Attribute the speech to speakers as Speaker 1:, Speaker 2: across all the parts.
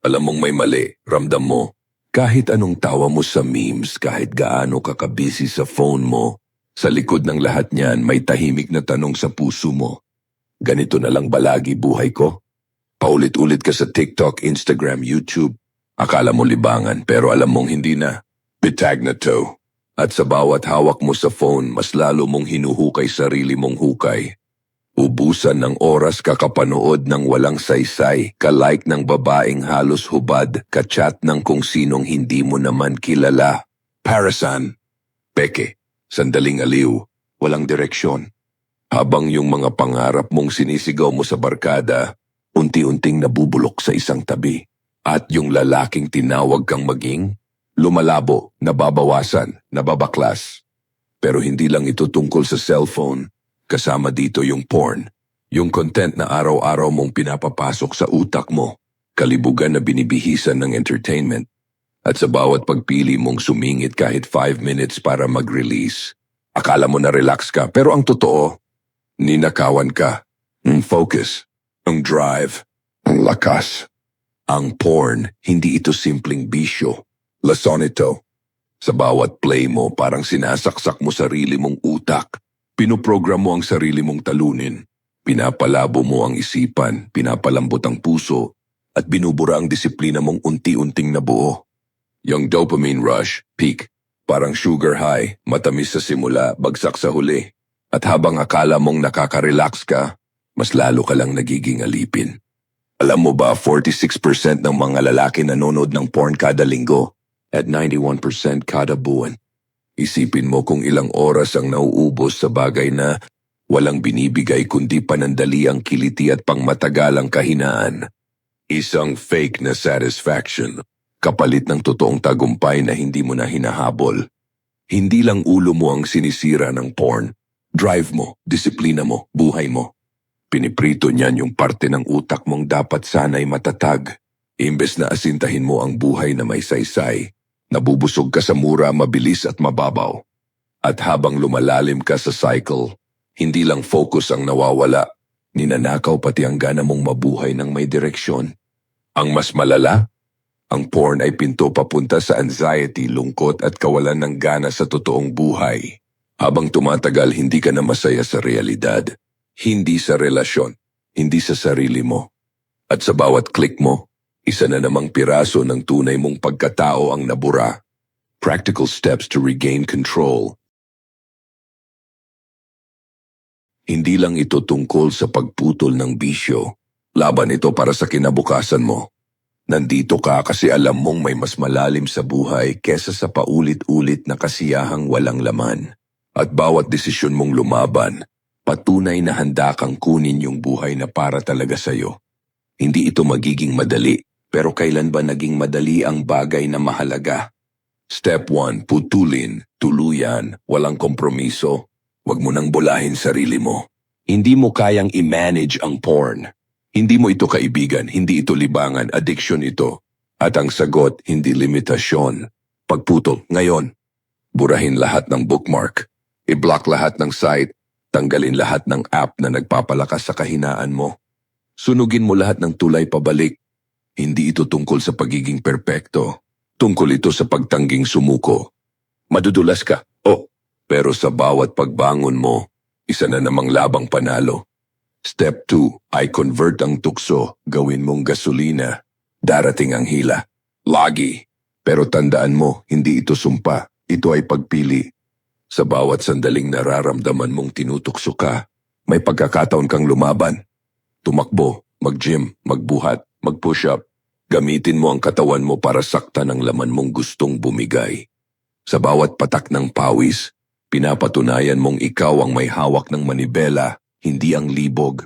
Speaker 1: Alam mong may mali, ramdam mo. Kahit anong tawa mo sa memes, kahit gaano ka kabisi sa phone mo, sa likod ng lahat niyan may tahimik na tanong sa puso mo. Ganito na lang ba lagi buhay ko? Paulit-ulit ka sa TikTok, Instagram, YouTube. Akala mo libangan pero alam mong hindi na. Bitag na to. At sa bawat hawak mo sa phone, mas lalo mong hinuhukay sarili mong hukay. Ubusan ng oras kakapanood ng walang saysay, ka-like ng babaeng halos hubad, ka-chat ng kung sinong hindi mo naman kilala. Parasan. Peke. Sandaling aliw. Walang direksyon. Habang yung mga pangarap mong sinisigaw mo sa barkada, unti-unting nabubulok sa isang tabi. At yung lalaking tinawag kang maging, lumalabo, nababawasan, nababaklas. Pero hindi lang ito tungkol sa cellphone. Kasama dito yung porn. Yung content na araw-araw mong pinapapasok sa utak mo. Kalibugan na binibihisan ng entertainment. At sa bawat pagpili mong sumingit kahit 5 minutes para mag-release, akala mo na relax ka pero ang totoo, ninakawan ka. Ang focus, ang drive, ang lakas. Ang porn, hindi ito simpleng bisyo. Lason ito. Sa bawat play mo, parang sinasaksak mo sarili mong utak. Pinoprogram mo ang sarili mong talunin. Pinapalabo mo ang isipan, pinapalambot ang puso, at binubura ang disiplina mong unti-unting nabuo. Yung dopamine rush, peak, parang sugar high, matamis sa simula, bagsak sa huli. At habang akala mong nakaka-relax ka, mas lalo ka lang nagiging alipin. Alam mo ba, 46% ng mga lalaki nanonood ng porn kada linggo at 91% kada buwan. Isipin mo kung ilang oras ang nauubos sa bagay na walang binibigay kundi panandali ang kiliti at pangmatagalang kahinaan. Isang fake na satisfaction, kapalit ng totoong tagumpay na hindi mo na hinahabol. Hindi lang ulo mo ang sinisira ng porn. Drive mo, disiplina mo, buhay mo. Piniprito niyan yung parte ng utak mong dapat sana'y matatag. Imbes na asintahin mo ang buhay na may saysay, nabubusog ka sa mura, mabilis at mababaw. At habang lumalalim ka sa cycle, hindi lang focus ang nawawala, ninanakaw pati ang gana mong mabuhay ng may direksyon. Ang mas malala, ang porn ay pinto papunta sa anxiety, lungkot at kawalan ng gana sa totoong buhay. Habang tumatagal, hindi ka na masaya sa realidad. Hindi sa relasyon, hindi sa sarili mo. At sa bawat click mo, isa na namang piraso ng tunay mong pagkatao ang nabura. Practical steps to regain control. Hindi lang ito tungkol sa pagputol ng bisyo. Laban ito para sa kinabukasan mo. Nandito ka kasi alam mong may mas malalim sa buhay kesa sa paulit-ulit na kasiyahang walang laman. At bawat desisyon mong lumaban, patunay na handa kang kunin yung buhay na para talaga sa'yo. Hindi ito magiging madali, pero kailan ba naging madali ang bagay na mahalaga? Step 1, putulin, tuluyan, walang kompromiso. Huwag mo nang bulahin sarili mo. Hindi mo kayang i-manage ang porn. Hindi mo ito kaibigan, hindi ito libangan, addiction ito. At ang sagot, hindi limitasyon. Pagputol, ngayon. Burahin lahat ng bookmark. I-block lahat ng site. Tanggalin lahat ng app na nagpapalakas sa kahinaan mo. Sunugin mo lahat ng tulay pabalik. Hindi ito tungkol sa pagiging perpekto. Tungkol ito sa pagtangging sumuko. Madudulas ka, oh. Pero sa bawat pagbangon mo, isa na namang labang panalo. Step 2 ay convert ang tukso, gawin mong gasolina. Darating ang hila. Lagi. Pero tandaan mo, hindi ito sumpa. Ito ay pagpili. Sa bawat sandaling nararamdaman mong tinutukso ka, may pagkakataon kang lumaban. Tumakbo, mag-gym, magbuhat, mag-push up. Gamitin mo ang katawan mo para sakta ng laman mong gustong bumigay. Sa bawat patak ng pawis, pinapatunayan mong ikaw ang may hawak ng manibela, hindi ang libog.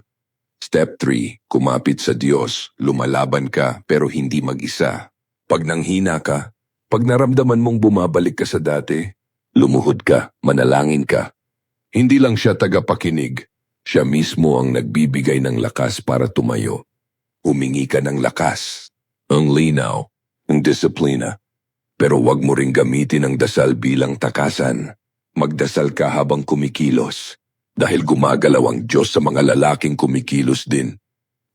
Speaker 1: Step 3, kumapit sa Diyos, lumalaban ka pero hindi mag-isa. Pag nanghina ka, pag naramdaman mong bumabalik ka sa dati, lumuhod ka, manalangin ka. Hindi lang siya tagapakinig, siya mismo ang nagbibigay ng lakas para tumayo. Humingi ka ng lakas, ang linaw, ang disiplina. Pero wag mo ring gamitin ang dasal bilang takasan. Magdasal ka habang kumikilos. Dahil gumagalaw ang Diyos sa mga lalaking kumikilos din.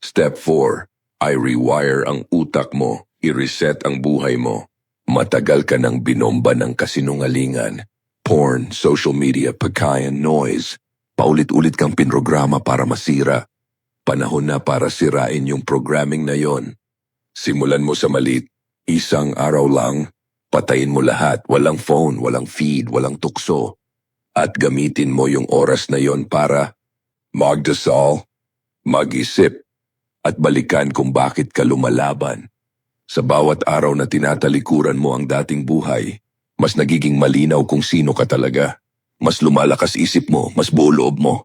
Speaker 1: Step 4. I rewire ang utak mo. i-reset ang buhay mo. Matagal ka nang binomba ng kasinungalingan, porn, social media, pagkain, noise. Paulit-ulit kang pinrograma para masira. Panahon na para sirain yung programming na yon. Simulan mo sa malit, isang araw lang, patayin mo lahat, walang phone, walang feed, walang tukso. At gamitin mo yung oras na yon para magdasal, mag-isip, at balikan kung bakit ka lumalaban. Sa bawat araw na tinatalikuran mo ang dating buhay, mas nagiging malinaw kung sino ka talaga. Mas lumalakas isip mo, mas buo loob mo.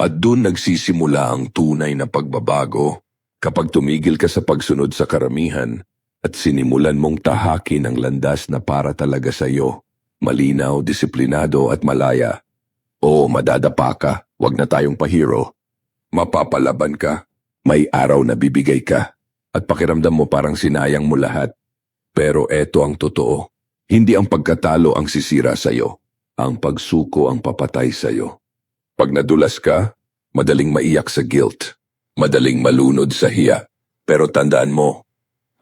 Speaker 1: At doon nagsisimula ang tunay na pagbabago kapag tumigil ka sa pagsunod sa karamihan at sinimulan mong tahakin ang landas na para talaga sa iyo. Malinaw, disiplinado at malaya. Oo, madadapa ka, wag na tayong pahiro. Mapapalaban ka, may araw na bibigay ka, at pakiramdam mo parang sinayang mo lahat. Pero eto ang totoo, hindi ang pagkatalo ang sisira sa'yo, ang pagsuko ang papatay sa'yo. Pag nadulas ka, madaling maiyak sa guilt, madaling malunod sa hiya. Pero tandaan mo,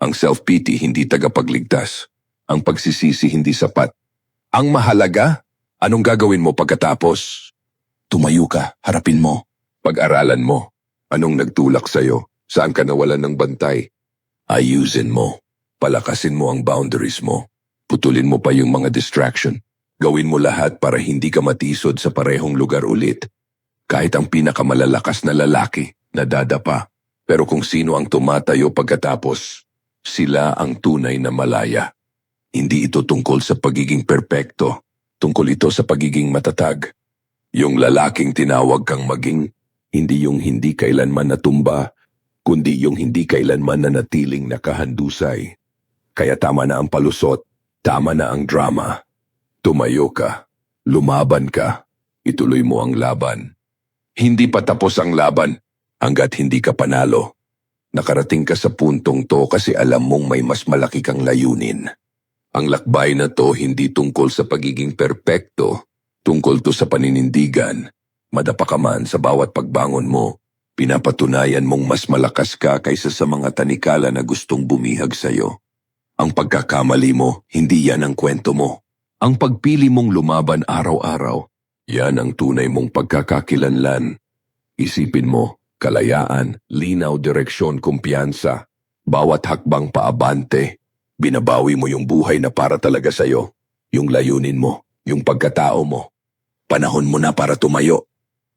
Speaker 1: ang self-pity hindi tagapagligtas, ang pagsisisi hindi sapat. Ang mahalaga, anong gagawin mo pagkatapos? Tumayo ka, harapin mo. Pag-aralan mo, anong nagtulak sa'yo, saan ka nawalan ng bantay. Ayusin mo, palakasin mo ang boundaries mo, putulin mo pa yung mga distraction. Gawin mo lahat para hindi ka matisod sa parehong lugar ulit. Kahit ang pinakamalalakas na lalaki, nadadapa. Pero kung sino ang tumatayo pagkatapos, sila ang tunay na malaya. Hindi ito tungkol sa pagiging perpekto, tungkol ito sa pagiging matatag. Yung lalaking tinawag kang maging, hindi yung hindi kailanman natumba, kundi yung hindi kailanman nanatiling nakahandusay. Kaya tama na ang palusot, tama na ang drama. Tumayo ka, lumaban ka, ituloy mo ang laban. Hindi pa tapos ang laban hanggat hindi ka panalo. Nakarating ka sa puntong to kasi alam mong may mas malaki kang layunin. Ang lakbay na to hindi tungkol sa pagiging perpekto, tungkol to sa paninindigan. Madapa ka man sa bawat pagbangon mo, pinapatunayan mong mas malakas ka kaysa sa mga tanikala na gustong bumihag sa'yo. Ang pagkakamali mo, hindi yan ang kwento mo. Ang pagpili mong lumaban araw-araw, yan ang tunay mong pagkakakilanlan. Isipin mo, kalayaan, linaw, direksyon, kumpiyansa. Bawat hakbang paabante, binabawi mo yung buhay na para talaga sa'yo. Yung layunin mo, yung pagkatao mo. Panahon mo na para tumayo.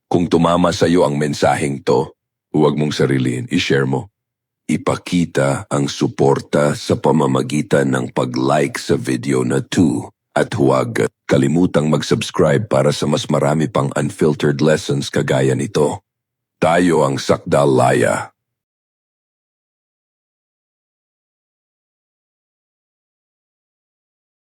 Speaker 1: Kung tumama sa'yo ang mensaheng to, huwag mong sarilin, ishare mo. Ipakita ang suporta sa pamamagitan ng pag-like sa video na to at huwag kalimutang mag-subscribe para sa mas marami pang unfiltered lessons kagaya nito. Tayo ang Sakdal Laya.